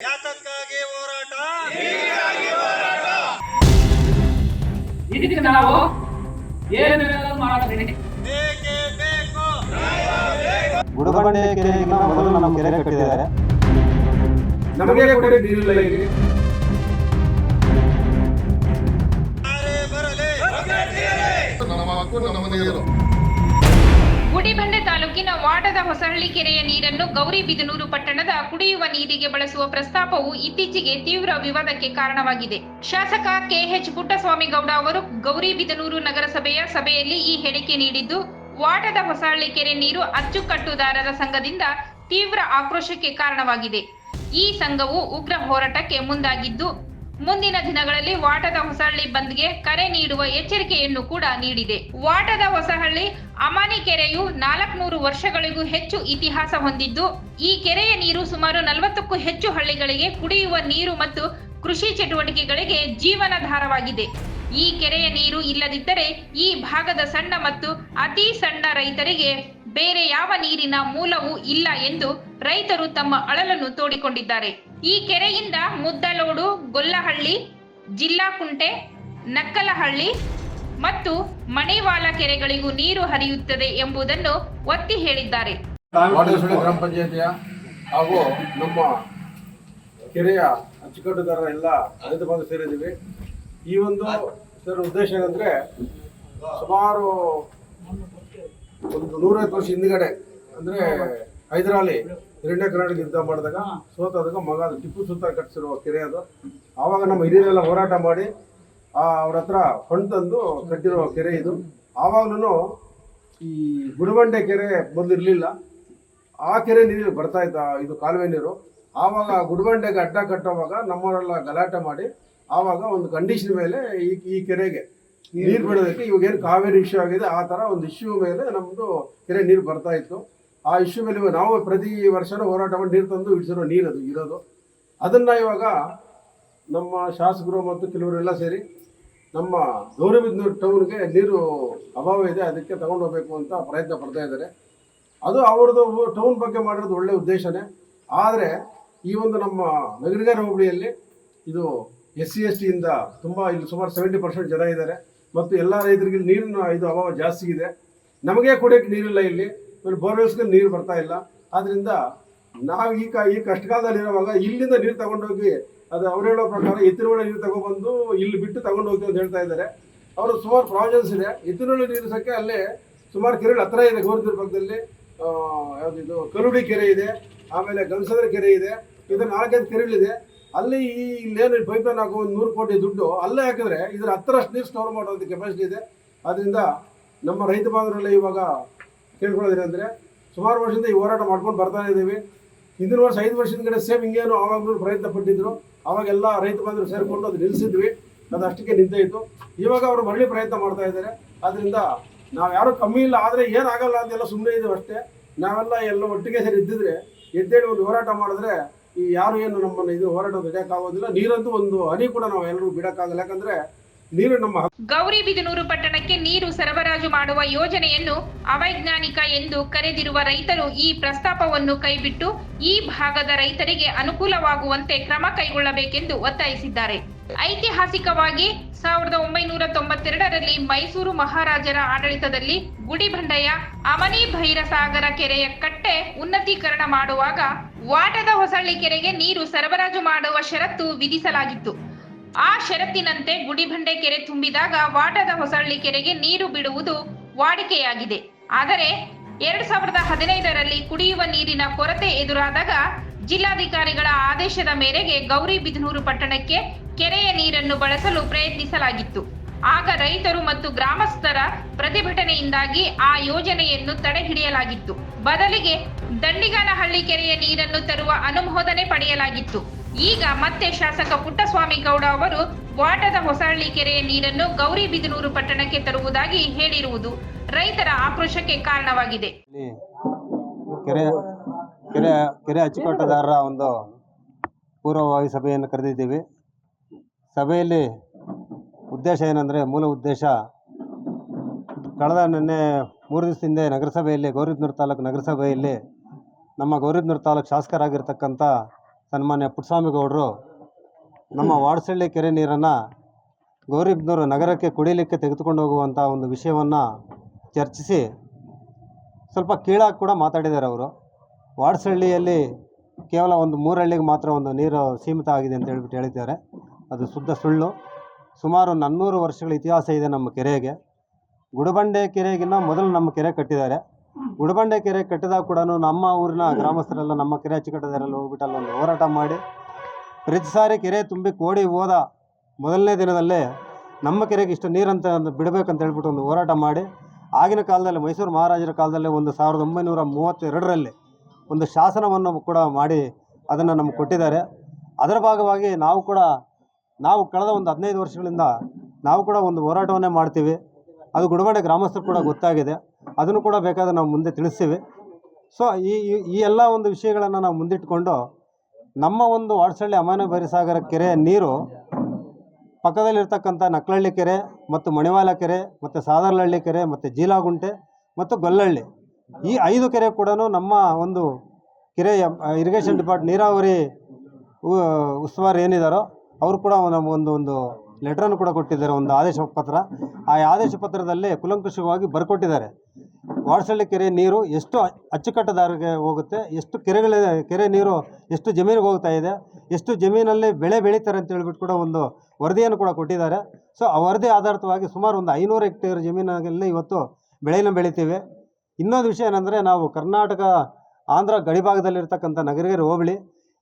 ಯಾತಕ್ಕಾಗಿ ಹೋರಾಟ. ಇದಕ್ಕೆ ನಾವು ಏನೇನೆಲ್ಲ ಮಾಡ್ತೀನಿ ಬೇಕೇ ಬೇಕು. ಗುಡಬಂಡೆ ಕೆರೆಗಿಂತ ಮೊದಲು ನಮ್ಮ ಕೆರೆ ಕಟ್ಟಿದ್ದಾರೆ ನಮಗೆ ಕುಡಿಯೋ ನೀರಿಲ್ಲ ಇಲ್ಲಿ ಯಾರೇ ಬರಲಿ ಗುಡಿಬಂಡೆ ತಾಲೂಕಿನ ವಾಡದ ಹೊಸಹಳ್ಳಿ ಕೆರೆಯ ನೀರನ್ನು ಗೌರಿಬಿದನೂರು ಪಟ್ಟಣದ ಕುಡಿಯುವ ನೀರಿಗೆ ಬಳಸುವ ಪ್ರಸ್ತಾಪವು ಇತ್ತೀಚೆಗೆ ತೀವ್ರ ವಿವಾದಕ್ಕೆ ಕಾರಣವಾಗಿದೆ. ಶಾಸಕ ಕೆಎಚ್ ಪುಟ್ಟಸ್ವಾಮಿ ಗೌಡ ಅವರು ಗೌರಿಬಿದನೂರು ನಗರಸಭೆಯ ಸಭೆಯಲ್ಲಿ ಈ ಹೇಳಿಕೆ ನೀಡಿದ್ದು, ವಾಡದ ಹೊಸಹಳ್ಳಿ ಕೆರೆ ನೀರು ಅಚ್ಚುಕಟ್ಟುದಾರರ ಸಂಘದಿಂದ ತೀವ್ರ ಆಕ್ರೋಶಕ್ಕೆ ಕಾರಣವಾಗಿದೆ. ಈ ಸಂಘವು ಉಗ್ರ ಹೋರಾಟಕ್ಕೆ ಮುಂದಾಗಿದ್ದು ಮುಂದಿನ ದಿನಗಳಲ್ಲಿ ವಾಟದ ಹೊಸಹಳ್ಳಿ ಬಂದ್ಗೆ ಕರೆ ನೀಡುವ ಎಚ್ಚರಿಕೆಯನ್ನು ಕೂಡ ನೀಡಿದೆ. ವಾಟದ ಹೊಸಹಳ್ಳಿ ಅಮಾನಿ ಕೆರೆಯು ನಾಲ್ಕುನೂರು ವರ್ಷಗಳಿಗೂ ಹೆಚ್ಚು ಇತಿಹಾಸ ಹೊಂದಿದ್ದು, ಈ ಕೆರೆಯ ನೀರು ಸುಮಾರು ನಲವತ್ತಕ್ಕೂ ಹೆಚ್ಚು ಹಳ್ಳಿಗಳಿಗೆ ಕುಡಿಯುವ ನೀರು ಮತ್ತು ಕೃಷಿ ಚಟುವಟಿಕೆಗಳಿಗೆ ಜೀವನಾಧಾರವಾಗಿದೆ. ಈ ಕೆರೆಯ ನೀರು ಇಲ್ಲದಿದ್ದರೆ ಈ ಭಾಗದ ಸಣ್ಣ ಮತ್ತು ಅತಿ ಸಣ್ಣ ರೈತರಿಗೆ ಬೇರೆ ಯಾವ ನೀರಿನ ಮೂಲವೂ ಇಲ್ಲ ಎಂದು ರೈತರು ತಮ್ಮ ಅಳಲನ್ನು ತೋಡಿಕೊಂಡಿದ್ದಾರೆ. ಈ ಕೆರೆಯಿಂದ ಮುದ್ದಲೋಡು, ಗೊಲ್ಲಹಳ್ಳಿ ಜಿಲ್ಲಾಕುಂಟೆ ನಕ್ಕಲಹಳ್ಳಿ ಮತ್ತು ಮಣಿವಾಲ ಕೆರೆಗಳಿಗೂ ನೀರು ಹರಿಯುತ್ತದೆ ಎಂಬುದನ್ನು ಒತ್ತಿ ಹೇಳಿದ್ದಾರೆ. ಗ್ರಾಮ ಪಂಚಾಯತಿಯ ಹಾಗೂ ನಮ್ಮ ಕೆರೆಯ ಅಚ್ಚುಕಟ್ಟುದಾರರ ಎಲ್ಲ ರೈತ ಬಂದು ಸೇರಿದ್ದೀವಿ. ಈ ಒಂದು ಸರ್ ಉದ್ದೇಶ ಏನಂದ್ರೆ ಸುಮಾರು ಒಂದು ನೂರೈವತ್ತು ವರ್ಷ ಹಿಂದ್ಗಡೆ ಅಂದ್ರೆ ಹೈದರಾಲಿ ಎರಡನೇ ಕರ್ನಾಟಕ ಯುದ್ಧ ಮಾಡಿದಾಗ ಸೋತಾದಾಗ ಮಗ ಅದು ಟಿಪ್ಪು ಸುಲ್ತಾನ್ ಕಟ್ಟಿಸಿರುವ ಕೆರೆ ಅದು. ಆವಾಗ ನಮ್ಮ ಹಿರಿಯರೆಲ್ಲ ಹೋರಾಟ ಮಾಡಿ ಆ ಅವ್ರ ಹತ್ರ ಫಂಡ್ ತಂದು ಕಟ್ಟಿರೋ ಕೆರೆ ಇದು. ಆವಾಗಲೂ ಈ ಗುಡಬಂಡೆ ಕೆರೆ ಮೊದಲು ಇರಲಿಲ್ಲ ಆ ಕೆರೆ ನೀರು ಬರ್ತಾ ಇತ್ತು ಇದು ಕಾಲುವೆ ನೀರು. ಆವಾಗ ಗುಡಬಂಡೆಗೆ ಅಡ್ಡ ಕಟ್ಟೋವಾಗ ನಮ್ಮವರೆಲ್ಲ ಗಲಾಟೆ ಮಾಡಿ ಆವಾಗ ಒಂದು ಕಂಡೀಷನ್ ಮೇಲೆ ಈ ಈ ಕೆರೆಗೆ ನೀರು ಬಿಡೋದಕ್ಕೆ ಇವಾಗ ಏನು ಕಾವೇರಿ ಇಶ್ಯೂ ಆಗಿದೆ, ಆ ಥರ ಒಂದು ಇಶ್ಯೂ ಮೇಲೆ ನಮ್ಮದು ಕೆರೆ ನೀರು ಬರ್ತಾ ಇತ್ತು. ಆ ಇಶ್ಯೂ ಮೇಲೆ ನಾವು ಪ್ರತಿ ವರ್ಷನೂ ಹೋರಾಟ ಮಾಡಿ ನೀರು ತಂದು ಇಳಿಸಿರೋ ನೀರು ಅದು ಇರೋದು. ಅದನ್ನು ಇವಾಗ ನಮ್ಮ ಶಾಸಕರು ಮತ್ತು ಕೆಲವರೆಲ್ಲ ಸೇರಿ ನಮ್ಮ ಗೌರಿಬಿದ್ನೂರು ಟೌನ್ಗೆ ನೀರು ಅಭಾವ ಇದೆ, ಅದಕ್ಕೆ ತಗೊಂಡು ಹೋಗಬೇಕು ಅಂತ ಪ್ರಯತ್ನ ಪಡ್ತಾ ಇದ್ದಾರೆ. ಅದು ಅವ್ರದ್ದು ಟೌನ್ ಬಗ್ಗೆ ಮಾಡಿರೋದು ಒಳ್ಳೆ ಉದ್ದೇಶನೇ. ಆದರೆ ಈ ಒಂದು ನಮ್ಮ ನಗರಿಗಾರ ಹೋಬಳಿಯಲ್ಲಿ ಇದು ಎಸ್ ಸಿ ಎಸ್ ಟಿಯಿಂದ ತುಂಬ ಇಲ್ಲಿ ಸುಮಾರು ಸೆವೆಂಟಿ ಪರ್ಸೆಂಟ್ ಜನ ಇದ್ದಾರೆ. ಮತ್ತು ಎಲ್ಲ ರೈತರಿಗೆ ನೀರಿನ ಇದು ಅಭಾವ ಜಾಸ್ತಿ ಇದೆ. ನಮಗೆ ಕುಡಿಯೋಕ್ಕೆ ನೀರಿಲ್ಲ ಇಲ್ಲಿ. ಆಮೇಲೆ ಬೋರ್ವೆಲ್ಸ್ಗೆ ನೀರು ಬರ್ತಾ ಇಲ್ಲ. ಆದ್ದರಿಂದ ನಾವು ಈ ಕ ಈ ಕಷ್ಟಕಾಲದಲ್ಲಿ ಇರುವಾಗ ಇಲ್ಲಿಂದ ನೀರು ತಗೊಂಡೋಗಿ ಅದು ಅವ್ರು ಹೇಳೋ ಪ್ರಕಾರ ಎತ್ತಿನೊಳೆ ನೀರು ತಗೊಂಡ್ಬಂದು ಇಲ್ಲಿ ಬಿಟ್ಟು ತಗೊಂಡು ಹೋಗ್ತೀವಿ ಅಂತ ಹೇಳ್ತಾ ಇದ್ದಾರೆ. ಅವರು ಸುಮಾರು ಪ್ರಾಬ್ಲಮ್ಸ್ ಇದೆ. ಎತ್ತಿನೊಳೆ ನೀರು ಸಕ್ಕೆ ಅಲ್ಲೇ ಸುಮಾರು ಕೆರೆಗಳು ಹತ್ರ ಇದೆ ಗೋರ್ದೂರ್ ಪಕ್ಕದಲ್ಲಿ. ಯಾವುದಿದು, ಕರುಡಿ ಕೆರೆ ಇದೆ, ಆಮೇಲೆ ಗಂಗಸದ್ರ ಕೆರೆ ಇದೆ. ಇದು ನಾಲ್ಕೈದು ಕೆರೆಗಳಿದೆ. ಅಲ್ಲಿ ಈ ಇಲ್ಲೇನು ಪೈಪ್ಲೈನ್ ಹಾಕೋ ಒಂದು ನೂರು ಕೋಟಿ ದುಡ್ಡು ಅಲ್ಲೇ ಹಾಕಿದ್ರೆ ಇದರ ಹತ್ತರಷ್ಟು ನೀರು ಸ್ಟೋರ್ ಮಾಡೋದು ಕೆಪಾಸಿಟಿ ಇದೆ. ಅದರಿಂದ ನಮ್ಮ ರೈತ ಬಾಂಧವರೆಲ್ಲ ಇವಾಗ ಕೇಳ್ಕೊಳ್ಳೋದೇನೆಂದರೆ ಸುಮಾರು ವರ್ಷದಿಂದ ಈ ಹೋರಾಟ ಮಾಡ್ಕೊಂಡು ಬರ್ತಾ ಇದ್ದೀವಿ. ಹಿಂದಿನ ವರ್ಷ ಐದು ವರ್ಷದ ಕಡೆ ಸೇಮ್ ಹಿಂಗೇನು ಆವಾಗಲೂ ಪ್ರಯತ್ನ ಪಟ್ಟಿದ್ರು. ಅವಾಗೆಲ್ಲ ರೈತ ಬಂದರು ಸೇರಿಕೊಂಡು ಅದು ನಿಲ್ಲಿಸಿದ್ವಿ. ಅದು ಅಷ್ಟಕ್ಕೆ ನಿಂತಾಯಿತು ಇವಾಗ ಅವರು ಮರಳಿ ಪ್ರಯತ್ನ ಮಾಡ್ತಾ ಇದ್ದಾರೆ. ಆದ್ದರಿಂದ ನಾವು ಯಾರು ಕಮ್ಮಿ ಇಲ್ಲ, ಆದರೆ ಏನಾಗಲ್ಲ ಅಂತೆಲ್ಲ ಸುಮ್ಮನೆ ಇದ್ದೀವಿ ಅಷ್ಟೇ. ನಾವೆಲ್ಲ ಎಲ್ಲ ಒಟ್ಟಿಗೆ ಸೇರಿ ಇದ್ದಿದ್ರೆ ಎದ್ದೇಳಿ ಒಂದು ಹೋರಾಟ ಮಾಡಿದ್ರೆ ಈ ಯಾರು ಏನು ನಮ್ಮನ್ನು ಇದು ಹೋರಾಟ ಬಿಡೋಕ್ಕಾಗೋದಿಲ್ಲ ನೀರಂತೂ ಒಂದು ಹನಿ ಕೂಡ ನಾವು ಎಲ್ಲರೂ ಬಿಡೋಕ್ಕಾಗಲ್ಲ. ಯಾಕಂದರೆ ನೀರು ನಮ್ಮ. ಗೌರಿಬಿದನೂರು ಪಟ್ಟಣಕ್ಕೆ ನೀರು ಸರಬರಾಜು ಮಾಡುವ ಯೋಜನೆಯನ್ನು ಅವೈಜ್ಞಾನಿಕ ಎಂದು ಕರೆದಿರುವ ರೈತರು ಈ ಪ್ರಸ್ತಾಪವನ್ನು ಕೈಬಿಟ್ಟು ಈ ಭಾಗದ ರೈತರಿಗೆ ಅನುಕೂಲವಾಗುವಂತೆ ಕ್ರಮ ಕೈಗೊಳ್ಳಬೇಕೆಂದು ಒತ್ತಾಯಿಸಿದ್ದಾರೆ ಐತಿಹಾಸಿಕವಾಗಿ ಸಾವಿರದ ಒಂಬೈನೂರ ತೊಂಬತ್ತೆರಡರಲ್ಲಿ ಮೈಸೂರು ಮಹಾರಾಜರ ಆಡಳಿತದಲ್ಲಿ ಗುಡಿಬಂಡೆಯ ಅಮನಿ ಭೈರಸಾಗರ ಕೆರೆಯ ಕಟ್ಟೆ ಉನ್ನತೀಕರಣ ಮಾಡುವಾಗ ವಾಟದ ಹೊಸಳ್ಳಿ ಕೆರೆಗೆ ನೀರು ಸರಬರಾಜು ಮಾಡುವ ಷರತ್ತು ವಿಧಿಸಲಾಗಿತ್ತು ಆ ಷರತ್ತಿನಂತೆ ಗುಡಿಬಂಡೆ ಕೆರೆ ತುಂಬಿದಾಗ ವಾಟದ ಹೊಸಳ್ಳಿ ಕೆರೆಗೆ ನೀರು ಬಿಡುವುದು ವಾಡಿಕೆಯಾಗಿದೆ. ಆದರೆ ಎರಡ್ ಸಾವಿರದ ಹದಿನೈದರಲ್ಲಿ ಕುಡಿಯುವ ನೀರಿನ ಕೊರತೆ ಎದುರಾದಾಗ ಜಿಲ್ಲಾಧಿಕಾರಿಗಳ ಆದೇಶದ ಮೇರೆಗೆ ಗೌರಿಬಿದನೂರು ಪಟ್ಟಣಕ್ಕೆ ಕೆರೆಯ ನೀರನ್ನು ಬಳಸಲು ಪ್ರಯತ್ನಿಸಲಾಗಿತ್ತು. ಆಗ ರೈತರು ಮತ್ತು ಗ್ರಾಮಸ್ಥರ ಪ್ರತಿಭಟನೆಯಿಂದಾಗಿ ಆ ಯೋಜನೆಯನ್ನು ತಡೆಹಿಡಿಯಲಾಗಿತ್ತು. ಬದಲಿಗೆ ದಂಡಿಗಾನಹಳ್ಳಿ ಕೆರೆಯ ನೀರನ್ನು ತರುವ ಅನುಮೋದನೆ ಪಡೆಯಲಾಗಿತ್ತು. ಈಗ ಮತ್ತೆ ಶಾಸಕ ಪುಟ್ಟಸ್ವಾಮಿ ಗೌಡ ಅವರು ವಾಟದ ಹೊಸಹಳ್ಳಿ ಕೆರೆಯ ನೀರನ್ನು ಗೌರಿಬಿದನೂರು ಪಟ್ಟಣಕ್ಕೆ ತರುವುದಾಗಿ ಹೇಳಿರುವುದು ರೈತರ ಆಕ್ರೋಶಕ್ಕೆ ಕಾರಣವಾಗಿದೆ. ಕೆರೆ ಕೆರೆ ಕೆರೆ ಅಚ್ಚುಕಟ್ಟುದಾರರ ಒಂದು ಪೂರ್ವಭಾವಿ ಸಭೆಯನ್ನು ಕರೆದಿದ್ದೀವಿ. ಸಭೆಯಲ್ಲಿ ಉದ್ದೇಶ ಏನಂದರೆ ಮೂಲ ಉದ್ದೇಶ ಕಳೆದ ನಿನ್ನೆ ಮೂರು ದಿವಸ ಹಿಂದೆ ನಗರಸಭೆಯಲ್ಲಿ ಗೌರಿಬಿದನೂರು ತಾಲೂಕು ನಗರಸಭೆಯಲ್ಲಿ ನಮ್ಮ ಗೌರಿಬಿದನೂರು ತಾಲೂಕು ಶಾಸಕರಾಗಿರ್ತಕ್ಕಂಥ ಸನ್ಮಾನ್ಯ ಪುಟ್ಟಸ್ವಾಮಿ ಗೌಡರು ನಮ್ಮ ವಾಡಸಳ್ಳಿ ಕೆರೆ ನೀರನ್ನು ಗೌರಿಬಿದನೂರು ನಗರಕ್ಕೆ ಕುಡಿಯಲಿಕ್ಕೆ ತೆಗೆದುಕೊಂಡು ಹೋಗುವಂಥ ಒಂದು ವಿಷಯವನ್ನು ಚರ್ಚಿಸಿ ಸ್ವಲ್ಪ ಕೀಳಾಗಿ ಕೂಡ ಮಾತಾಡಿದ್ದಾರೆ ಅವರು. ವಾಡಸಳ್ಳಿಯಲ್ಲಿ ಕೇವಲ ಒಂದು ಮೂರಹಳ್ಳಿಗೆ ಮಾತ್ರ ಒಂದು ನೀರು ಸೀಮಿತ ಆಗಿದೆ ಅಂತ ಹೇಳ್ಬಿಟ್ಟು ಹೇಳಿದ್ದಾರೆ. ಅದು ಶುದ್ಧ ಸುಳ್ಳು. ಸುಮಾರು ನಾನ್ನೂರು ವರ್ಷಗಳ ಇತಿಹಾಸ ಇದೆ ನಮ್ಮ ಕೆರೆಗೆ. ಗುಡಬಂಡೆ ಕೆರೆಗಿನ್ನ ಮೊದಲು ನಮ್ಮ ಕೆರೆ ಕಟ್ಟಿದ್ದಾರೆ. ಗುಡಬಂಡೆ ಕೆರೆ ಕಟ್ಟಿದಾಗ ಕೂಡ ನಮ್ಮ ಊರಿನ ಗ್ರಾಮಸ್ಥರೆಲ್ಲ ನಮ್ಮ ಕೆರೆ ಅಚ್ಚುಕಟ್ಟದಾರೆಲ್ಲ ಹೋಗ್ಬಿಟ್ಟು ಅಲ್ಲೊಂದು ಹೋರಾಟ ಮಾಡಿ ಪ್ರತಿ ಸಾರಿ ಕೆರೆ ತುಂಬಿ ಕೋಡಿ ಹೋದ ಮೊದಲನೇ ದಿನದಲ್ಲೇ ನಮ್ಮ ಕೆರೆಗೆ ಇಷ್ಟು ನೀರಂತ ಬಿಡಬೇಕಂತ ಹೇಳ್ಬಿಟ್ಟು ಒಂದು ಹೋರಾಟ ಮಾಡಿ ಆಗಿನ ಕಾಲದಲ್ಲಿ ಮೈಸೂರು ಮಹಾರಾಜರ ಕಾಲದಲ್ಲಿ ಒಂದು ಸಾವಿರದ ಒಂಬೈನೂರ ಮೂವತ್ತೆರಡರಲ್ಲಿ ಒಂದು ಶಾಸನವನ್ನು ಕೂಡ ಮಾಡಿ ಅದನ್ನು ನಮಗೆ ಕೊಟ್ಟಿದ್ದಾರೆ. ಅದರ ಭಾಗವಾಗಿ ನಾವು ಕೂಡ ನಾವು ಕಳೆದ ಒಂದು ಹದಿನೈದು ವರ್ಷಗಳಿಂದ ನಾವು ಕೂಡ ಒಂದು ಹೋರಾಟವನ್ನೇ ಮಾಡ್ತೀವಿ. ಅದು ಗುಡಬಂಡೆ ಗ್ರಾಮಸ್ಥರು ಕೂಡ ಗೊತ್ತಾಗಿದೆ. ಅದನ್ನು ಕೂಡ ಬೇಕಾದ್ರೆ ನಾವು ಮುಂದೆ ತಿಳಿಸ್ತೀವಿ. ಸೊ ಈ, ಈ- ಎಲ್ಲ ಒಂದು ವಿಷಯಗಳನ್ನು ನಾವು ಮುಂದಿಟ್ಕೊಂಡು ನಮ್ಮ ಒಂದು ವಾಡಸಳ್ಳಿ ಅಮಾನ ಸಾಗರ ಕೆರೆ ನೀರು ಪಕ್ಕದಲ್ಲಿರ್ತಕ್ಕಂಥ ನಕ್ಲಹಳ್ಳಿ ಕೆರೆ ಮತ್ತು ಮಣಿವಾಲ ಕೆರೆ ಮತ್ತು ಸಾದರ್ಲಹಳ್ಳಿ ಕೆರೆ ಮತ್ತು ಜೀಲಾಗುಂಟೆ ಮತ್ತು ಗೊಲ್ಲಹಳ್ಳಿ ಈ ಐದು ಕೆರೆ ಕೂಡ ನಮ್ಮ ಒಂದು ಕೆರೆ ಇರಿಗೇಷನ್ ಡಿಪಾರ್ಟ್ ನೀರಾವರಿ ಉಸ್ತುವಾರಿ ಏನಿದಾರೋ ಅವರು ಕೂಡ ನಮ್ಮ ಒಂದು ಒಂದು ಲೆಟ್ರನ್ನು ಕೂಡ ಕೊಟ್ಟಿದ್ದಾರೆ, ಒಂದು ಆದೇಶ ಪತ್ರ. ಆ ಆದೇಶ ಪತ್ರದಲ್ಲಿ ಕುಲಂಕುಷವಾಗಿ ಬರ್ಕೊಟ್ಟಿದ್ದಾರೆ. ವಾಡಸಳ್ಳಿ ಕೆರೆ ನೀರು ಎಷ್ಟು ಅಚ್ಚುಕಟ್ಟುದಾರರಿಗೆ ಹೋಗುತ್ತೆ, ಎಷ್ಟು ಕೆರೆಗಳಿದೆ ಕೆರೆ ನೀರು ಎಷ್ಟು ಜಮೀನಿಗೆ ಹೋಗ್ತಾ ಇದೆ, ಎಷ್ಟು ಜಮೀನಲ್ಲಿ ಬೆಳೆ ಬೆಳೀತಾರೆ ಅಂತ ಹೇಳ್ಬಿಟ್ಟು ಕೂಡ ಒಂದು ವರದಿಯನ್ನು ಕೂಡ ಕೊಟ್ಟಿದ್ದಾರೆ. ಸೊ ಆ ವರದಿ ಆಧಾರಿತವಾಗಿ ಸುಮಾರು ಒಂದು ಐನೂರು ಹೆಕ್ಟೇರ್ ಜಮೀನಲ್ಲಿ ಇವತ್ತು ಬೆಳೆಯನ್ನು ಬೆಳಿತೀವಿ. ಇನ್ನೊಂದು ವಿಷಯ ಏನಂದರೆ, ನಾವು ಕರ್ನಾಟಕ, ಆಂಧ್ರ ಗಡಿಭಾಗದಲ್ಲಿರ್ತಕ್ಕಂಥ ನಗರಗಿರಿ ಹೋಬಳಿ,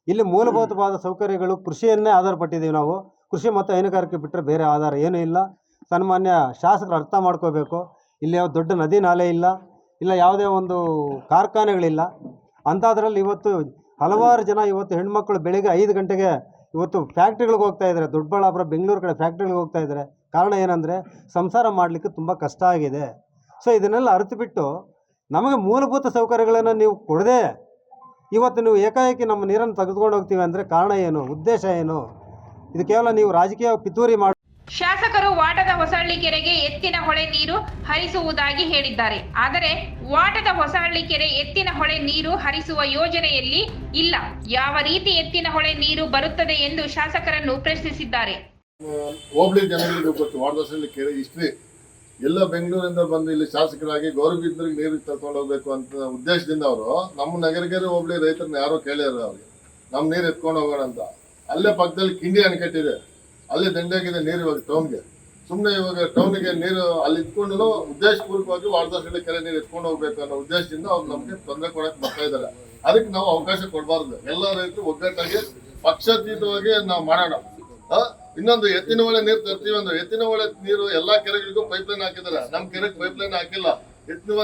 ಇಲ್ಲಿ ಮೂಲಭೂತವಾದ ಸೌಕರ್ಯಗಳು, ಕೃಷಿಯನ್ನೇ ಆಧಾರಪಟ್ಟಿದ್ದೀವಿ ನಾವು. ಕೃಷಿ ಮತ್ತು ಹೈನುಗಾರಿಕೆ ಬಿಟ್ಟರೆ ಬೇರೆ ಆಧಾರ ಏನೂ ಇಲ್ಲ. ಸನ್ಮಾನ್ಯ ಶಾಸಕರು ಅರ್ಥ ಮಾಡ್ಕೋಬೇಕು. ಇಲ್ಲಿ ಯಾವ ದೊಡ್ಡ ನದಿ ನಾಲೆ ಇಲ್ಲ ಇಲ್ಲ ಯಾವುದೇ ಒಂದು ಕಾರ್ಖಾನೆಗಳಿಲ್ಲ. ಅಂಥದ್ರಲ್ಲಿ ಇವತ್ತು ಹಲವಾರು ಜನ ಇವತ್ತು ಹೆಣ್ಮಕ್ಳು ಬೆಳಿಗ್ಗೆ ಐದು ಗಂಟೆಗೆ ಇವತ್ತು ಫ್ಯಾಕ್ಟ್ರಿಗಳಿಗೆ ಹೋಗ್ತಾ ಇದ್ದಾರೆ. ದೊಡ್ಡಬಳ್ಳಾಪುರ, ಬೆಂಗಳೂರು ಕಡೆ ಫ್ಯಾಕ್ಟ್ರಿಗಳಿಗೆ ಹೋಗ್ತಾ ಇದ್ದಾರೆ. ಕಾರಣ ಏನಂದರೆ ಸಂಸಾರ ಮಾಡಲಿಕ್ಕೆ ತುಂಬ ಕಷ್ಟ ಆಗಿದೆ. ಸೊ ಇದನ್ನೆಲ್ಲ ಅರ್ಥಬಿಟ್ಟು ಬಿಟ್ಟು ನಮಗೆ ಮೂಲಭೂತ ಸೌಕರ್ಯಗಳನ್ನು ನೀವು ಕೊಡದೆ ಇವತ್ತು ನೀವು ಏಕಾಏಕಿ ನಮ್ಮ ನೀರನ್ನು ತೆಗೆದುಕೊಂಡು ಹೋಗ್ತೀವಿ ಅಂದರೆ ಕಾರಣ ಏನು, ಉದ್ದೇಶ ಏನು? ಇದು ಕೇವಲ ನೀವು ರಾಜಕೀಯ ಪಿತೂರಿ ಮಾಡಿ ಶಾಸಕರು ವಾಟದ ಹೊಸಹಳ್ಳಿ ಕೆರೆಗೆ ಎತ್ತಿನ ಹೊಳೆ ನೀರು ಹರಿಸುವುದಾಗಿ ಹೇಳಿದ್ದಾರೆ. ಆದರೆ ವಾಟದ ಹೊಸಹಳ್ಳಿ ಕೆರೆ ಎತ್ತಿನ ಹೊಳೆ ನೀರು ಹರಿಸುವ ಯೋಜನೆಯಲ್ಲಿ ಇಲ್ಲ. ಯಾವ ರೀತಿ ಎತ್ತಿನ ಹೊಳೆ ನೀರು ಬರುತ್ತದೆ ಎಂದು ಶಾಸಕರನ್ನು ಪ್ರಶ್ನಿಸಿದ್ದಾರೆ. ಹೋಬಳಿ ಜನಗಳಿಗೆ ಗೊತ್ತು ಹೊಸಹಳ್ಳಿ ಕೆರೆ ಎಲ್ಲ ಬೆಂಗಳೂರಿಂದ ಬಂದು ಇಲ್ಲಿ ಶಾಸಕರಾಗಿ ಗೌರವಿದ್ರಿಗೆ ನೀರು ತಗೊಂಡು ಹೋಗ್ಬೇಕು ಅಂತ ಉದ್ದೇಶದಿಂದ ಅವರು ನಮ್ಮ ನಗರಗೆರೆ ಹೋಬಳಿ ರೈತರನ್ನ ಯಾರೋ ಕೇಳ್ಯಾರ ಅವ್ರಿಗೆ ನಮ್ಮ ನೀರು ಎತ್ಕೊಂಡು ಹೋಗೋಣ ಅಂತ. ಅಲ್ಲೇ ಪಕ್ಕದಲ್ಲಿ ಕಿಂಡಿ ಅಣೆಕಟ್ಟಿದೆ ಅಲ್ಲೇ ದಂಡೆಯಾಗಿದೆ ನೀರು ಇವಾಗ ಟೌನ್ಗೆ. ಸುಮ್ಮನೆ ಇವಾಗ ಟೌನ್ಗೆ ನೀರು ಅಲ್ಲಿ ಇಟ್ಕೊಂಡು ಉದ್ದೇಶಪೂರ್ವಕವಾಗಿ ವಾರದರ್ಶನಲ್ಲಿ ಕೆರೆ ನೀರು ಎತ್ಕೊಂಡು ಹೋಗ್ಬೇಕು ಅನ್ನೋ ಉದ್ದೇಶದಿಂದ ಅವ್ರು ನಮಗೆ ತೊಂದರೆ ಕೊಡಕ್ ಬರ್ತಾ ಇದ್ದಾರೆ. ಅದಕ್ಕೆ ನಾವು ಅವಕಾಶ ಕೊಡಬಾರ್ದು. ಎಲ್ಲ ರೈತರು ಒಗ್ಗಟ್ಟಾಗಿ ಪಕ್ಷಾತೀತವಾಗಿ ನಾವು ಮಾಡೋಣ. ಇನ್ನೊಂದು ಎತ್ತಿನ ಒಳೆ ನೀರು ತರ್ತೀವಿ ಅಂದ್ರೆ ಎತ್ತಿನ ಒಳೆ ನೀರು ಎಲ್ಲಾ ಕೆರೆಗಳಿಗೂ ಪೈಪ್ ಲೈನ್ ಹಾಕಿದ್ದಾರೆ. ನಮ್ ಕೆರೆಗೆ ಪೈಪ್ ಲೈನ್ ಹಾಕಿಲ್ಲ. ಎತ್ತಿನ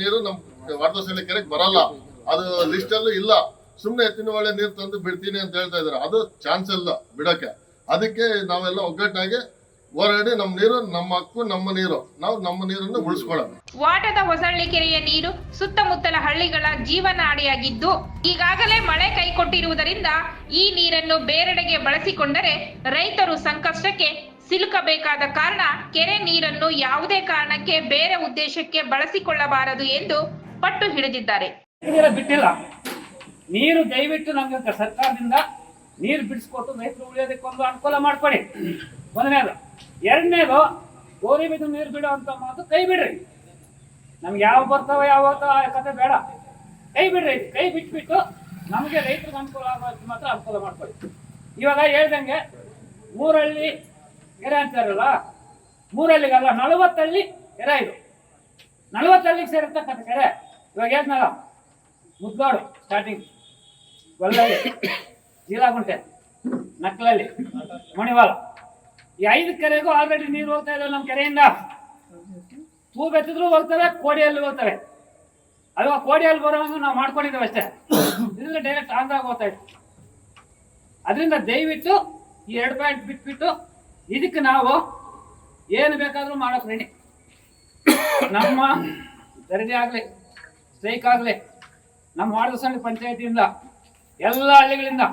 ನೀರು ನಮ್ ವಾರದರ್ಶನ ಕೆರೆಗೆ ಬರಲ್ಲ. ಅದು ಲಿಸ್ಟ್ ಅಲ್ಲೂ ಇಲ್ಲ. ಸುಮ್ನೆ ಎತ್ತಿನ ಒಳ್ಳೆ ನೀರು ತಂದು ಬಿಡ್ತೀನಿ ಅಂತ ಹೇಳ್ತಾ ಇದ್ದಾರೆ. ಅದು ಚಾನ್ಸ್ ಇಲ್ಲ ಬಿಡಕ್ಕೆ. ಅದಕ್ಕೆ ನಾವೆಲ್ಲ ಒಗ್ಗಟ್ಟಾಗಿ ಹೋರಾಡಿ ನಮ್ಮ ನೀರು ನಮ್ಮ ಹಕ್ಕು ನಮ್ಮ ನೀರು. ನಾವು ನಮ್ಮ ನೀರನ್ನು ಉಳಿಸ್ಕೊಳ್ಳೋಣ. ವಾಟದ ಹೊಸಳ್ಳಿ ಕೆರೆಯ ನೀರು ಸುತ್ತಮುತ್ತಲ ಹಳ್ಳಿಗಳ ಜೀವನಾಡಿಯಾಗಿದ್ದು ಈಗಾಗಲೇ ಮಳೆ ಕೈಕೊಟ್ಟಿರುವುದರಿಂದ ಈ ನೀರನ್ನು ಬೇರೆಡೆಗೆ ಬಳಸಿಕೊಂಡರೆ ರೈತರು ಸಂಕಷ್ಟಕ್ಕೆ ಸಿಲುಕಬೇಕಾದ ಕಾರಣ ಕೆರೆ ನೀರನ್ನು ಯಾವುದೇ ಕಾರಣಕ್ಕೆ ಬೇರೆ ಉದ್ದೇಶಕ್ಕೆ ಬಳಸಿಕೊಳ್ಳಬಾರದು ಎಂದು ಪಟ್ಟು ಹಿಡಿದಿದ್ದಾರೆ. ಬಿಟ್ಟಿಲ್ಲ. ನೀರು ದಯವಿಟ್ಟು ನಮಗೆ ಸರ್ಕಾರದಿಂದ ನೀರು ಬಿಡಿಸ್ಕೊಟ್ಟು ರೈತರು ಉಳಿಯೋದಕ್ಕೊಂದು ಅನುಕೂಲ ಮಾಡ್ಕೊಡಿ ಒಂದನೇದು ಎರಡನೇದು, ಗೋರಿ ಬಿದ್ದು ನೀರು ಬಿಡುವಂತ ಮಾತು ಕೈ ಬಿಡ್ರಿ. ನಮ್ಗೆ ಯಾವ ಬರ್ತಾವ, ಯಾವ ಕತೆ ಬೇಡ. ಕೈ ಬಿಡ್ರಿ, ಕೈ ಬಿಟ್ಬಿಟ್ಟು ನಮಗೆ ರೈತರಿಗೆ ಅನುಕೂಲ ಆಗೋದ್ ಮಾತ್ರ ಅನುಕೂಲ ಮಾಡ್ಕೊಳ್ಳಿ. ಇವಾಗ ಹೇಳ್ದಂಗೆ ಮೂರಳ್ಳಿ ಎರೆ ಅಂತಾರಲ್ಲ ಮೂರಲ್ಲಿಗಲ್ಲ ನಲವತ್ತಳ್ಳಿ ಕೆರೆ ಇದು. ನಲವತ್ತಳ್ಳಿಗೆ ಸೇರಿರ್ತಕ್ಕಂಥ ಕೆರೆ. ಇವಾಗ ಹೇಳ್ದ್ನಲ್ಲ, ಮುದ್ಗಾಡು ಸ್ಟಾರ್ಟಿಂಗ್ ಗೊಲ್ಲಳ್ಳಿ ಜೀಲಾಗುಂಟೆ ನಕ್ಲಲ್ಲಿ. ಮಣಿವಾಲ ಈ ಐದು ಕೆರೆಗೂ ಆಲ್ರೆಡಿ ನೀರು ಹೋಗ್ತಾ ಇದಾವೆ ನಮ್ಮ ಕೆರೆಯಿಂದ. ತೂ ಬೆತ್ತಿದ್ರು ಹೋಗ್ತವೆ, ಕೋಡಿಯಲ್ಲಿ ಹೋಗ್ತವೆ. ಅದು ಕೋಡಿಯಲ್ಲಿ ಬರೋದು ನಾವು ಮಾಡ್ಕೊಂಡಿದ್ದೇವೆ ಅಷ್ಟೇ. ಇದ್ರೆ ಡೈರೆಕ್ಟ್ ಆಂಧ್ರಾಗ ಹೋಗ್ತಾ ಇತ್ತು ಅದರಿಂದ ದಯವಿಟ್ಟು ಈ ಎರಡು ಪಾಯಿಂಟ್ ಬಿಟ್ಬಿಟ್ಟು ಇದಕ್ಕೆ ನಾವು ಏನು ಬೇಕಾದರೂ ಮಾಡೋಕೆ ರೆಡಿ ನಮ್ಮ ದರ್ಜೆ ಆಗಲಿ ಸ್ಟ್ರೈಕ್ ಆಗಲಿ, ನಮ್ಮ ವಾರ್ಡಸಳ್ಳಿ ಪಂಚಾಯತಿಯಿಂದ ಎಲ್ಲ ಹಳ್ಳಿಗಳಿಂದ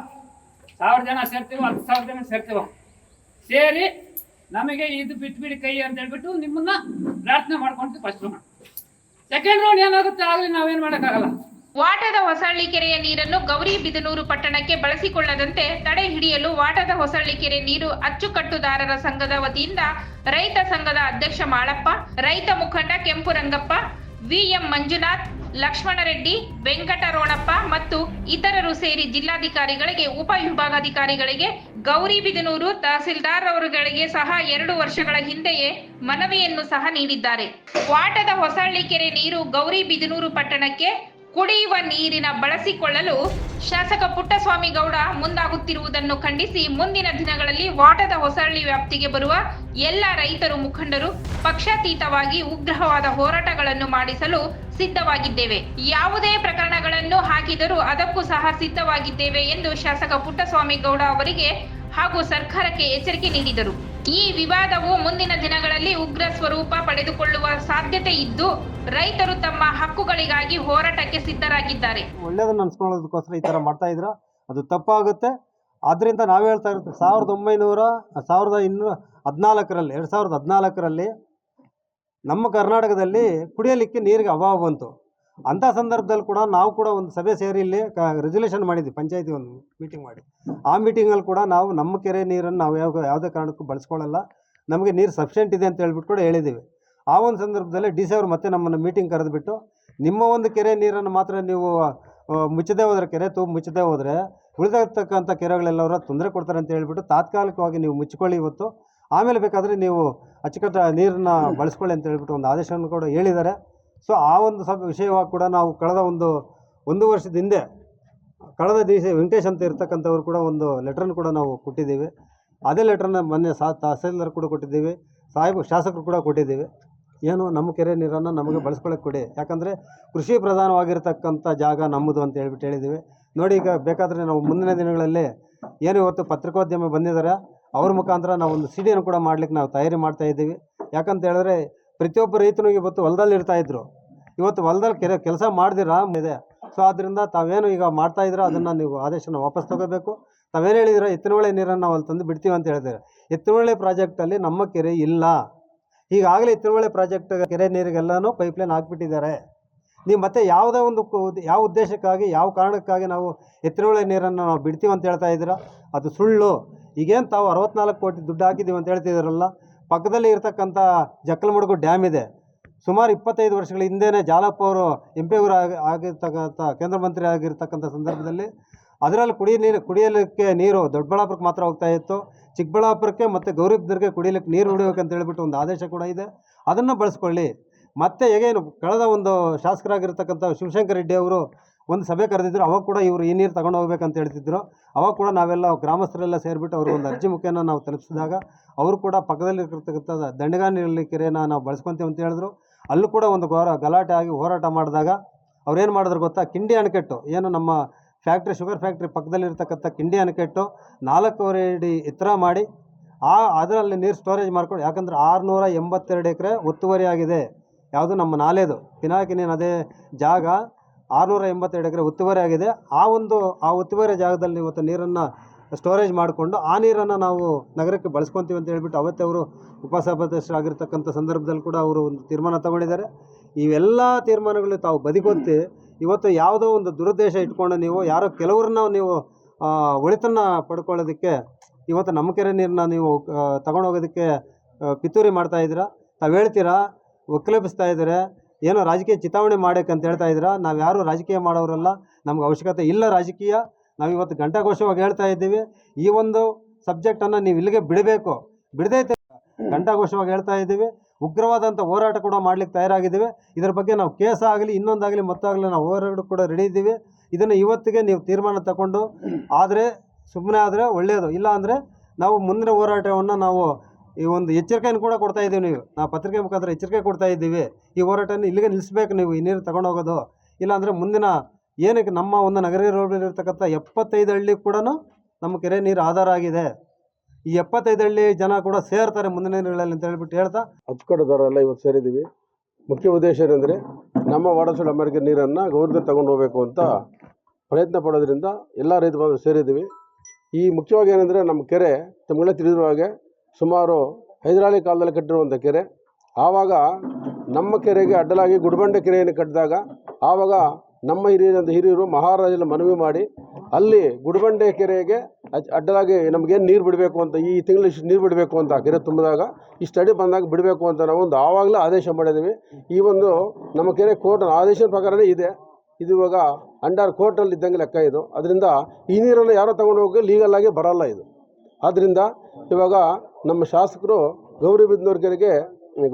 ಸಾವಿರ ಜನ ಸೇರ್ತೀವೋ, ಹತ್ತು ಸಾವಿರ ಜನ ಸೇರ್ತೀವೋ, ಸೇರಿ ನಮಗೆ ಇದು ಬಿಟ್ಬಿಡಿ ಕೈ ಅಂತ ಹೇಳ್ಬಿಟ್ಟು ನಿಮ್ಮನ್ನ ಪ್ರಾರ್ಥನೆ ಮಾಡ್ಕೊಂಡು ಫಸ್ಟ್ ರೌಂಡ್ ಸೆಕೆಂಡ್ ರೌಂಡ್ ಏನಾಗುತ್ತೆ ಆಗಲಿ ನಾವೇನ್ ಮಾಡೋಕ್ಕಾಗಲ್ಲ. ವಾಟದ ಹೊಸಳ್ಳಿ ಕೆರೆಯ ನೀರನ್ನು ಗೌರಿಬಿದನೂರು ಪಟ್ಟಣಕ್ಕೆ ಬಳಸಿಕೊಳ್ಳದಂತೆ ತಡೆ ಹಿಡಿಯಲು ವಾಟದ ಹೊಸಳ್ಳಿ ಕೆರೆ ನೀರು ಅಚ್ಚುಕಟ್ಟುದಾರರ ಸಂಘದ ವತಿಯಿಂದ ರೈತ ಸಂಘದ ಅಧ್ಯಕ್ಷ ಮಾಳಪ್ಪ, ರೈತ ಮುಖಂಡ ಕೆಂಪು ರಂಗಪ್ಪ ವಿಎಂ ಮಂಜುನಾಥ್ ಲಕ್ಷ್ಮಣರೆಡ್ಡಿ ವೆಂಕಟರೋಣಪ್ಪ ಮತ್ತು ಇತರರು ಸೇರಿ ಜಿಲ್ಲಾಧಿಕಾರಿಗಳಿಗೆ, ಉಪ ವಿಭಾಗಾಧಿಕಾರಿಗಳಿಗೆ ಗೌರಿಬಿದನೂರು ತಹಸೀಲ್ದಾರ್ ಅವರುಗಳಿಗೆ ಸಹ ಎರಡು ವರ್ಷಗಳ ಹಿಂದೆಯೇ ಮನವಿಯನ್ನು ಸಹ ನೀಡಿದ್ದಾರೆ. ವಾಟದ ಹೊಸಳ್ಳಿ ಕೆರೆ ನೀರು ಗೌರಿಬಿದನೂರು ಪಟ್ಟಣಕ್ಕೆ ಕುಡಿಯುವ ನೀರಿನ ಬಳಸಿಕೊಳ್ಳಲು ಶಾಸಕ ಪುಟ್ಟಸ್ವಾಮಿ ಗೌಡ ಮುಂದಾಗುತ್ತಿರುವುದನ್ನು ಖಂಡಿಸಿ ಮುಂದಿನ ದಿನಗಳಲ್ಲಿ ವಾಟದ ಹೊಸಳ್ಳಿ ವ್ಯಾಪ್ತಿಗೆ ಬರುವ ಎಲ್ಲ ರೈತರು ಮುಖಂಡರು ಪಕ್ಷಾತೀತವಾಗಿ ಉಗ್ರವಾದ ಹೋರಾಟಗಳನ್ನು ಮಾಡಿಸಲು ಸಿದ್ಧವಾಗಿದ್ದೇವೆ. ಯಾವುದೇ ಪ್ರಕರಣಗಳನ್ನು ಹಾಕಿದರೂ ಅದಕ್ಕೂ ಸಹ ಸಿದ್ಧವಾಗಿದ್ದೇವೆ ಎಂದು ಶಾಸಕ ಪುಟ್ಟಸ್ವಾಮಿ ಗೌಡ ಅವರಿಗೆ ಹಾಗೂ ಸರ್ಕಾರಕ್ಕೆ ಎಚ್ಚರಿಕೆ ನೀಡಿದರು. ಈ ವಿವಾದವು ಮುಂದಿನ ದಿನಗಳಲ್ಲಿ ಉಗ್ರ ಸ್ವರೂಪ ಪಡೆದುಕೊಳ್ಳುವ ಸಾಧ್ಯತೆ ಇದ್ದು, ರೈತರು ತಮ್ಮ ಹಕ್ಕುಗಳಿಗಾಗಿ ಹೋರಾಟಕ್ಕೆ ಸಿದ್ಧರಾಗಿದ್ದಾರೆ. ಒಳ್ಳೇದನ್ನ ಅನ್ಸ್ಕೊಳ್ಳೋದಕ್ಕೋಸ್ಕರ ಈ ತರ ಮಾಡ್ತಾ ಇದ್ರ. ಅದು ತಪ್ಪಾಗುತ್ತೆ. ಆದ್ರಿಂದ ನಾವು ಹೇಳ್ತಾ ಇರ್ತೀವಿ ಸಾವಿರದ ಒಂಬೈನೂರ, ಸಾವಿರದ ಇನ್ನೂರ ಹದಿನಾಲ್ಕರಲ್ಲಿ, ಎರಡು ಸಾವಿರದ ಹದಿನಾಲ್ಕರಲ್ಲಿ ನಮ್ಮ ಕರ್ನಾಟಕದಲ್ಲಿ ಕುಡಿಯಲಿಕ್ಕೆ ನೀರಿಗೆ ಅಭಾವ ಬಂತು. ಅಂಥ ಸಂದರ್ಭದಲ್ಲಿ ಕೂಡ ನಾವು ಕೂಡ ಒಂದು ಸಭೆ ಸೇರಿ ಇಲ್ಲಿ ಕ ರೆಸಲ್ಯೂಷನ್ ಮಾಡಿದ್ವಿ ಪಂಚಾಯತಿ ಒಂದು ಮೀಟಿಂಗ್ ಮಾಡಿ ಆ ಮೀಟಿಂಗಲ್ಲಿ ಕೂಡ ನಾವು ನಮ್ಮ ಕೆರೆ ನೀರನ್ನು ನಾವು ಯಾವ ಯಾವುದೇ ಕಾರಣಕ್ಕೂ ಬಳಸ್ಕೊಳ್ಳಲ್ಲ. ನಮಗೆ ನೀರು ಸಫಿಷಿಯೆಂಟ್ ಇದೆ ಅಂತ ಹೇಳ್ಬಿಟ್ಟು ಕೂಡ ಹೇಳಿದ್ದೀವಿ. ಆ ಒಂದು ಸಂದರ್ಭದಲ್ಲಿ ಡಿ ಸಿ ಅವರು ಮತ್ತೆ ನಮ್ಮನ್ನು ಮೀಟಿಂಗ್ ಕರೆದುಬಿಟ್ಟು ನಿಮ್ಮ ಒಂದು ಕೆರೆ ನೀರನ್ನು ಮಾತ್ರ ನೀವು ಮುಚ್ಚದೆ ಮುಚ್ಚದೇ ಹೋದರೆ ಕೆರೆ ತುಂಬ ಮುಚ್ಚದೇ ಹೋದರೆ ಉಳಿದಿರ್ತಕ್ಕಂಥ ಕೆರೆಗಳೆಲ್ಲವರ ತೊಂದರೆ ಕೊಡ್ತಾರೆ ಅಂತ ಹೇಳ್ಬಿಟ್ಟು ತಾತ್ಕಾಲಿಕವಾಗಿ ನೀವು ಮುಚ್ಚಿಕೊಳ್ಳಿ ಇವತ್ತು. ಆಮೇಲೆ ಬೇಕಾದರೆ ನೀವು ಅಚ್ಚುಕಟ್ಟ ನೀರನ್ನ ಬಳಸ್ಕೊಳ್ಳಿ ಅಂತ ಹೇಳ್ಬಿಟ್ಟು ಒಂದು ಆದೇಶವನ್ನು ಕೂಡ ಹೇಳಿದ್ದಾರೆ. ಸೊ ಆ ಒಂದು ಸಬ್ ವಿಷಯವಾಗಿ ಕೂಡ ನಾವು ಕಳೆದ ಒಂದು ಒಂದು ವರ್ಷದ ಹಿಂದೆ, ಕಳೆದ ದಿವಸ ವೆಂಕಟೇಶ್ ಅಂತ ಇರ್ತಕ್ಕಂಥವ್ರು ಕೂಡ ಒಂದು ಲೆಟ್ರನ್ನು ಕೂಡ ನಾವು ಕೊಟ್ಟಿದ್ದೀವಿ. ಅದೇ ಲೆಟ್ರನ್ನ ಮೊನ್ನೆ ಸಾ, ತಹಸೀಲ್ದಾರ್ ಕೂಡ ಕೊಟ್ಟಿದ್ದೀವಿ, ಸಾಹೇಬ್ ಶಾಸಕರು ಕೂಡ ಕೊಟ್ಟಿದ್ದೀವಿ. ಏನು ನಮ್ಮ ಕೆರೆ ನೀರನ್ನು ನಮಗೆ ಬಳಸ್ಕೊಳ್ಳೋಕೆ ಕೊಡಿ. ಯಾಕಂದರೆ ಕೃಷಿ ಪ್ರಧಾನವಾಗಿರ್ತಕ್ಕಂಥ ಜಾಗ ನಮ್ಮದು ಅಂತ ಹೇಳ್ಬಿಟ್ಟು ಹೇಳಿದ್ದೀವಿ. ನೋಡಿ ಈಗ ಬೇಕಾದರೆ ನಾವು ಮುಂದಿನ ದಿನಗಳಲ್ಲಿ ಏನು ಇವತ್ತು ಪತ್ರಿಕೋದ್ಯಮ ಬಂದಿದ್ದಾರೆ ಅವ್ರ ಮುಖಾಂತರ ನಾವು ಒಂದು ಸಿಡಿಯನ್ನು ಕೂಡ ಮಾಡ್ಲಿಕ್ಕೆ ನಾವು ತಯಾರಿ ಮಾಡ್ತಾ ಇದ್ದೀವಿ. ಯಾಕಂತ ಹೇಳಿದ್ರೆ ಪ್ರತಿಯೊಬ್ಬ ರೈತನು ಇವತ್ತು ಹೊಲದಲ್ಲಿ ಇರ್ತಾ ಇದ್ರು. ಇವತ್ತು ಹೊಲದಲ್ಲಿ ಕೆರೆ ಕೆಲಸ ಮಾಡ್ದಿರಾ? ಇದೆ. ಸೊ ಆದ್ದರಿಂದ ತಾವೇನು ಈಗ ಮಾಡ್ತಾ ಅದನ್ನು ನೀವು ಆದೇಶನ ವಾಪಸ್ ತಗೋಬೇಕು. ತಾವೇನು ಹೇಳಿದಿರ? ಎತ್ತಿನಹೊಳೆ ನೀರನ್ನು ನಾವು ಅಲ್ಲಿ ತಂದು ಬಿಡ್ತೀವಿ ಅಂತ ಹೇಳಿದ್ರೆ ಎತ್ತಿನಹೊಳೆ ಪ್ರಾಜೆಕ್ಟಲ್ಲಿ ನಮ್ಮ ಕೆರೆ ಇಲ್ಲ. ಈಗಾಗಲೇ ಎತ್ತಿನಹೊಳೆ ಪ್ರಾಜೆಕ್ಟ್ ಕೆರೆ ನೀರಿಗೆಲ್ಲನೂ ಪೈಪ್ಲೈನ್ ಹಾಕ್ಬಿಟ್ಟಿದ್ದಾರೆ. ನೀವು ಮತ್ತೆ ಯಾವುದೇ ಒಂದು ಯಾವ ಉದ್ದೇಶಕ್ಕಾಗಿ, ಯಾವ ಕಾರಣಕ್ಕಾಗಿ ನಾವು ಎತ್ತಿನಹೊಳೆ ನೀರನ್ನು ನಾವು ಬಿಡ್ತೀವಿ ಅಂತ ಹೇಳ್ತಾ ಇದ್ದೀರಾ? ಅದು ಸುಳ್ಳು. ಈಗೇನು ತಾವು ಅರವತ್ನಾಲ್ಕು ಕೋಟಿ ದುಡ್ಡು ಹಾಕಿದ್ದೀವಿ ಅಂತ ಹೇಳ್ತಿದ್ದೀರಲ್ಲ? ಪಕ್ಕದಲ್ಲಿ ಇರತಕ್ಕಂಥ ಜಕ್ಕಲಮಡುಗು ಡ್ಯಾಮ್ ಇದೆ. ಸುಮಾರು ಇಪ್ಪತ್ತೈದು ವರ್ಷಗಳ ಹಿಂದೆಯೇ ಜಾಲಪ್ಪ ಅವರು ಎಂ ಪಿ ಅವರು ಆಗಿ, ಆಗಿರ್ತಕ್ಕಂಥ ಕೇಂದ್ರ ಮಂತ್ರಿ ಆಗಿರ್ತಕ್ಕಂಥ ಸಂದರ್ಭದಲ್ಲಿ ಅದರಲ್ಲಿ ಕುಡಿಯ ನೀರು, ಕುಡಿಯಲಿಕ್ಕೆ ನೀರು ದೊಡ್ಡಬಳ್ಳಾಪುರಕ್ಕೆ ಮಾತ್ರ ಹೋಗ್ತಾ ಇತ್ತು. ಚಿಕ್ಕಬಳ್ಳಾಪುರಕ್ಕೆ ಮತ್ತು ಗೌರಿಬಿದರ್ಗೆ ಕುಡಿಯಲಿಕ್ಕೆ ನೀರು ಹೊಡಿಬೇಕಂತ ಹೇಳಿಬಿಟ್ಟು ಒಂದು ಆದೇಶ ಕೂಡ ಇದೆ. ಅದನ್ನು ಬಳಸ್ಕೊಳ್ಳಿ. ಮತ್ತೆ ಹೇಗೇನು, ಕಳೆದ ಒಂದು ಶಾಸಕರಾಗಿರ್ತಕ್ಕಂಥ ಶಿವಶಂಕರ ರೆಡ್ಡಿ ಅವರು ಒಂದು ಸಭೆ ಕರೆದಿದ್ರು, ಅವಾಗ ಕೂಡ ಇವರು ಈ ನೀರು ತಗೊಂಡು ಹೋಗ್ಬೇಕಂತ ಹೇಳ್ತಿದ್ರು. ಅವಾಗ ಕೂಡ ನಾವೆಲ್ಲ ಗ್ರಾಮಸ್ಥರೆಲ್ಲ ಸೇರಿಬಿಟ್ಟು ಅವ್ರಿಗೆ ಒಂದು ಅರ್ಜಿ ಮುಖೇನ ನಾವು ತಲುಪಿಸಿದಾಗ ಅವರು ಕೂಡ ಪಕ್ಕದಲ್ಲಿರ್ತಕ್ಕಂಥ ದಂಡಗಾನಿರಲಿ ಕೆರೆನ ನಾವು ಬಳಸ್ಕೊತೀವಿ ಅಂತ ಹೇಳಿದ್ರು. ಅಲ್ಲೂ ಕೂಡ ಒಂದು ಗೌರ ಗಲಾಟೆ ಆಗಿ ಹೋರಾಟ ಮಾಡಿದಾಗ ಅವ್ರೇನು ಮಾಡಿದ್ರು ಗೊತ್ತಾ? ಕಿಂಡಿ ಅಣೆಕಟ್ಟು. ಏನು ನಮ್ಮ ಫ್ಯಾಕ್ಟ್ರಿ, ಶುಗರ್ ಫ್ಯಾಕ್ಟ್ರಿ ಪಕ್ಕದಲ್ಲಿರ್ತಕ್ಕಂಥ ಕಿಂಡಿ ಅಣೆಕಟ್ಟು ನಾಲ್ಕೂವರೆ ಅಡಿ ಎತ್ತರ ಮಾಡಿ ಆ ಅದರಲ್ಲಿ ನೀರು ಸ್ಟೋರೇಜ್ ಮಾಡ್ಕೊಂಡು, ಯಾಕಂದರೆ ಆರುನೂರ ಎಂಬತ್ತೆರಡು ಎಕರೆ ಒತ್ತುವರಿ ಆಗಿದೆ. ಯಾವುದು ನಮ್ಮ ನಾಲೆದು. ಪಿನಾಕಿನೇನು ಅದೇ ಜಾಗ ಆರುನೂರ ಎಂಬತ್ತೆರಡು ಎಕರೆ ಒತ್ತುವರಿ ಆಗಿದೆ. ಆ ಒಂದು, ಆ ಒತ್ತುವರಿ ಜಾಗದಲ್ಲಿ ಇವತ್ತು ನೀರನ್ನು ಸ್ಟೋರೇಜ್ ಮಾಡಿಕೊಂಡು, ಆ ನೀರನ್ನು ನಾವು ನಗರಕ್ಕೆ ಬಳಸ್ಕೊತೀವಿ ಅಂತ ಹೇಳ್ಬಿಟ್ಟು ಅವತ್ತೇ ಅವರು ಉಪಸಭಾಧ್ಯಕ್ಷರಾಗಿರ್ತಕ್ಕಂಥ ಸಂದರ್ಭದಲ್ಲಿ ಕೂಡ ಅವರು ಒಂದು ತೀರ್ಮಾನ ತಗೊಂಡಿದ್ದಾರೆ. ಇವೆಲ್ಲ ತೀರ್ಮಾನಗಳು ತಾವು ಬದಿಗೊತ್ತಿ, ಇವತ್ತು ಯಾವುದೋ ಒಂದು ದುರುದ್ದೇಶ ಇಟ್ಕೊಂಡು ನೀವು, ಯಾರೋ ಕೆಲವ್ರನ್ನ ನೀವು ಒಳಿತನ್ನ ಪಡ್ಕೊಳ್ಳೋದಕ್ಕೆ ಇವತ್ತು ನಮ್ಮ ಕೆರೆ ನೀರನ್ನ ನೀವು ತಗೊಂಡೋಗೋದಕ್ಕೆ ಪಿತೂರಿ ಮಾಡ್ತಾ ಇದ್ದೀರಾ? ತಾವು ಹೇಳ್ತೀರಾ? ಒಕ್ಕಲೆಬ್ಬಿಸ್ತಾ ಇದ್ದಾರೆ? ಏನೋ ರಾಜಕೀಯ ಚಿತಾವಣೆ ಮಾಡಕ್ಕೆ ಅಂತ ಹೇಳ್ತಾ ಇದ್ದೀರಾ? ನಾವು ಯಾರು ರಾಜಕೀಯ ಮಾಡೋರಲ್ಲ. ನಮ್ಗೆ ಅವಶ್ಯಕತೆ ಇಲ್ಲ ರಾಜಕೀಯ. ನಾವು ಇವತ್ತು ಘಂಟಾಘೋಷವಾಗಿ ಹೇಳ್ತಾ ಇದ್ದೀವಿ. ಈ ಒಂದು ಸಬ್ಜೆಕ್ಟನ್ನು ನೀವು ಇಲ್ಲಿಗೆ ಬಿಡಬೇಕು. ಬಿಡದೇ ಘಂಟಾಘೋಷವಾಗಿ ಹೇಳ್ತಾ ಇದ್ದೀವಿ. ಉಗ್ರವಾದಂಥ ಹೋರಾಟ ಕೂಡ ಮಾಡಲಿಕ್ಕೆ ತಯಾರಾಗಿದ್ದೀವಿ. ಇದರ ಬಗ್ಗೆ ನಾವು ಕೇಸ್ ಆಗಲಿ ಇನ್ನೊಂದಾಗಲಿ ಮತ್ತಾಗಲಿ ನಾವು ಹೋರಾಟ ಕೂಡ ರೆಡಿ ಇದ್ದೀವಿ. ಇದನ್ನು ಇವತ್ತಿಗೆ ನೀವು ತೀರ್ಮಾನ ತಗೊಂಡು ಆದರೆ ಸುಮ್ಮನೆ ಆದರೆ ಒಳ್ಳೆಯದು ಇಲ್ಲ ಅಂದರೆ ನಾವು ಮುಂದಿನ ಹೋರಾಟವನ್ನು ನಾವು ಈ ಒಂದು ಎಚ್ಚರಿಕೆಯನ್ನು ಕೂಡ ಕೊಡ್ತಾ ಇದ್ದೀವಿ ನೀವು. ನಾವು ಪತ್ರಿಕೆ ಮುಖಾಂತರ ಎಚ್ಚರಿಕೆ ಕೊಡ್ತಾ ಇದ್ದೀವಿ. ಈ ಹೋರಾಟನ ಇಲ್ಲಿಗೆ ನಿಲ್ಲಿಸ್ಬೇಕು ನೀವು, ಈ ನೀರು ತಗೊಂಡು ಹೋಗೋದು ಇಲ್ಲಾಂದರೆ ಮುಂದಿನ ಏನಕ್ಕೆ ನಮ್ಮ ಒಂದು ನಗರ ರೋಡಲ್ಲಿರ್ತಕ್ಕಂಥ ಎಪ್ಪತ್ತೈದು ಹಳ್ಳಿ ಕೂಡ ನಮ್ಮ ಕೆರೆ ನೀರು ಆಧಾರ ಆಗಿದೆ. ಈ ಎಪ್ಪತ್ತೈದು ಹಳ್ಳಿ ಜನ ಕೂಡ ಸೇರ್ತಾರೆ ಮುಂದಿನ ದಿನಗಳಲ್ಲಿ ಅಂತ ಹೇಳ್ಬಿಟ್ಟು ಹೇಳ್ತಾ ಅಚ್ಚುಕಟ್ಟುದಾರೆಲ್ಲ ಇವತ್ತು ಸೇರಿದ್ದೀವಿ. ಮುಖ್ಯ ಉದ್ದೇಶ ಏನಂದರೆ ನಮ್ಮ ವಾಡಸೋಳ ಅಮೆರಿಕ ನೀರನ್ನು ಗೌರ್ಗೆ ತಗೊಂಡು ಹೋಗಬೇಕು ಅಂತ ಪ್ರಯತ್ನ ಪಡೋದ್ರಿಂದ ಎಲ್ಲ ರೈತ ಬಾಂಧವರು ಸೇರಿದ್ದೀವಿ. ಈ ಮುಖ್ಯವಾಗಿ ಏನಂದರೆ ನಮ್ಮ ಕೆರೆ ತಮಗೆಲ್ಲ ತಿಳಿದಿರುವ ಹಾಗೆ ಸುಮಾರು ಹೈದರಾಳಿ ಕಾಲದಲ್ಲಿ ಕಟ್ಟಿರುವಂಥ ಕೆರೆ. ಆವಾಗ ನಮ್ಮ ಕೆರೆಗೆ ಅಡ್ಡಲಾಗಿ ಗುಡಿಬಂಡೆ ಕೆರೆಯನ್ನು ಕಟ್ಟಿದಾಗ ಆವಾಗ ನಮ್ಮ ಹಿರಿಯರಂತ ಹಿರಿಯರು ಮಹಾರಾಜನ ಮನವಿ ಮಾಡಿ ಅಲ್ಲಿ ಗುಡಿಬಂಡೆ ಕೆರೆಗೆ ಅಡ್ಡಲಾಗಿ ನಮಗೇನು ನೀರು ಬಿಡಬೇಕು ಅಂತ ಈ ತಿಂಗಳು ಇಷ್ಟು ನೀರು ಬಿಡಬೇಕು ಅಂತ ಕೆರೆ ತುಂಬಿದಾಗ ಈ ಸ್ಟಡಿ ಬಂದಾಗ ಬಿಡಬೇಕು ಅಂತ ನಾವು ಒಂದು ಆವಾಗಲೇ ಆದೇಶ ಮಾಡಿದ್ದೀವಿ ಈ ಒಂದು ನಮ್ಮ ಕೆರೆ ಕೋರ್ಟ್ ಆದೇಶದ ಪ್ರಕಾರನೇ ಇದೆ. ಇದು ಇವಾಗ ಅಂಡರ್ ಕೋರ್ಟಲ್ಲಿ ಇದ್ದಂಗೆ ಲೆಕ್ಕ ಇದು. ಅದರಿಂದ ಈ ನೀರನ್ನು ಯಾರೋ ತೊಗೊಂಡು ಹೋಗಿ ಲೀಗಲ್ ಆಗಿ ಬರಲ್ಲ ಇದು. ಆದ್ದರಿಂದ ಇವಾಗ ನಮ್ಮ ಶಾಸಕರು ಗೌರಿಬಿದನೂರು ಕೆರೆಗೆ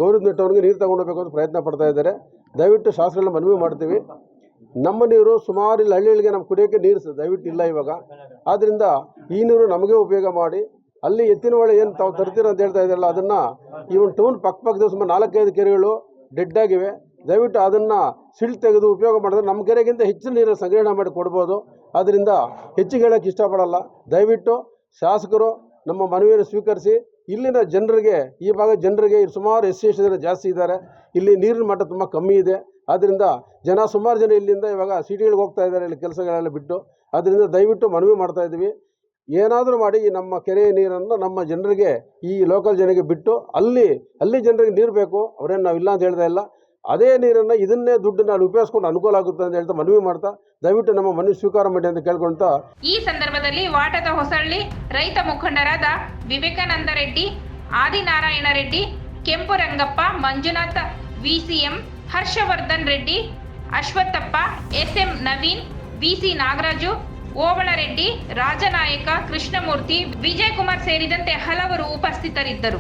ಗೌರಿಬಿದನೂರಿಗೆ ನೀರು ತಗೊಂಡು ಹೋಗ್ಬೇಕು ಅಂತ ಪ್ರಯತ್ನ ಪಡ್ತಾ ಇದ್ದಾರೆ. ದಯವಿಟ್ಟು ಶಾಸಕರನ್ನ ಮನವಿ ಮಾಡ್ತೀವಿ. ನಮ್ಮ ನೀರು ಸುಮಾರು ಇಲ್ಲಿ ಹಳ್ಳಿಗಳಿಗೆ ನಮ್ಮ ಕುಡಿಯೋಕ್ಕೆ ನೀರು ದಯವಿಟ್ಟು ಇಲ್ಲ ಇವಾಗ. ಆದ್ದರಿಂದ ಈ ನೀರು ನಮಗೆ ಉಪಯೋಗ ಮಾಡಿ. ಅಲ್ಲಿ ಎತ್ತಿನ ಹೊಳೆ ಏನು ತಾವು ತರ್ತೀರ ಅಂತ ಹೇಳ್ತಾ ಇದ್ದಾರಲ್ಲ, ಅದನ್ನು ಇವನ್ ಟೌನ್ ಪಕ್ಕ ಪಕ್ಕದ ಸುಮಾರು ನಾಲ್ಕೈದು ಕೆರೆಗಳು ಡೆಡ್ ಆಗಿವೆ. ದಯವಿಟ್ಟು ಅದನ್ನು ಸಿಲ್ ತೆಗೆದು ಉಪಯೋಗ ಮಾಡಿದ್ರೆ ನಮ್ಮ ಕೆರೆಗಿಂತ ಹೆಚ್ಚಿನ ನೀರನ್ನು ಸಂಗ್ರಹಣೆ ಮಾಡಿ ಕೊಡ್ಬೋದು. ಆದ್ದರಿಂದ ಹೆಚ್ಚಿಗೆ ಹೇಳೋಕ್ಕೆ ಇಷ್ಟಪಡಲ್ಲ. ದಯವಿಟ್ಟು ಶಾಸಕರು ನಮ್ಮ ಮನವಿಯನ್ನು ಸ್ವೀಕರಿಸಿ ಇಲ್ಲಿನ ಜನರಿಗೆ, ಈ ಭಾಗ ಜನರಿಗೆ ಸುಮಾರು ಎಸ್ ಸಿ ಎಸ್ ಜನ ಜಾಸ್ತಿ ಇದ್ದಾರೆ. ಇಲ್ಲಿ ನೀರಿನ ಮಟ್ಟ ತುಂಬ ಕಮ್ಮಿ ಇದೆ. ಆದ್ದರಿಂದ ಜನ ಸುಮಾರು ಜನ ಇಲ್ಲಿಂದ ಇವಾಗ ಸಿಟಿಗಳಿಗೆ ಹೋಗ್ತಾ ಇದ್ದಾರೆ. ಇಲ್ಲಿ ಕೆಲಸಗಳೆಲ್ಲ ಬಿಟ್ಟು ಅದರಿಂದ ದಯವಿಟ್ಟು ಮನವಿ ಮಾಡ್ತಾ ಇದ್ದೀವಿ. ಏನಾದರೂ ಮಾಡಿ ನಮ್ಮ ಕೆರೆಯ ನೀರನ್ನು ನಮ್ಮ ಜನರಿಗೆ, ಈ ಲೋಕಲ್ ಜನರಿಗೆ ಬಿಟ್ಟು ಅಲ್ಲಿ ಅಲ್ಲಿ ಜನರಿಗೆ ನೀರು ಬೇಕು. ಅವರೇನು ನಾವು ಇಲ್ಲ ಅಂತ ಹೇಳ್ತಾ ಇಲ್ಲ. ಅದೇ ನೀರನ್ನು ಇದನ್ನೇ ದುಡ್ಡನ್ನ ಅಲ್ಲಿ ಉಪಯೋಗಿಸ್ಕೊಂಡು ಅನುಕೂಲ ಆಗುತ್ತೆ ಅಂತ ಹೇಳ್ತಾ ಮನವಿ ಮಾಡ್ತಾ, ದಯವಿಟ್ಟು ನಮ್ಮ ಮನವಿ ಸ್ವೀಕಾರ ಮಾಡಿ ಅಂತ ಕೇಳ್ಕೊಳ್ತಾ. ಈ ಸಂದರ್ಭದಲ್ಲಿ ವಾಟದ ಹೊಸಳ್ಳಿ ರೈತ ಮುಖಂಡರಾದ Vivekananda Reddy, Adinarayana Reddy, Kempu Rangappa, Manjunatha, VCM, Harshavardhan Reddy, Ashwathappa, SM Naveen, VC Nagaraju Obalareddy Rajanayaka, Krishnamurthy, Vijayakumar ಸೇರಿದಂತೆ ಹಲವರು ಉಪಸ್ಥಿತರಿದ್ದರು.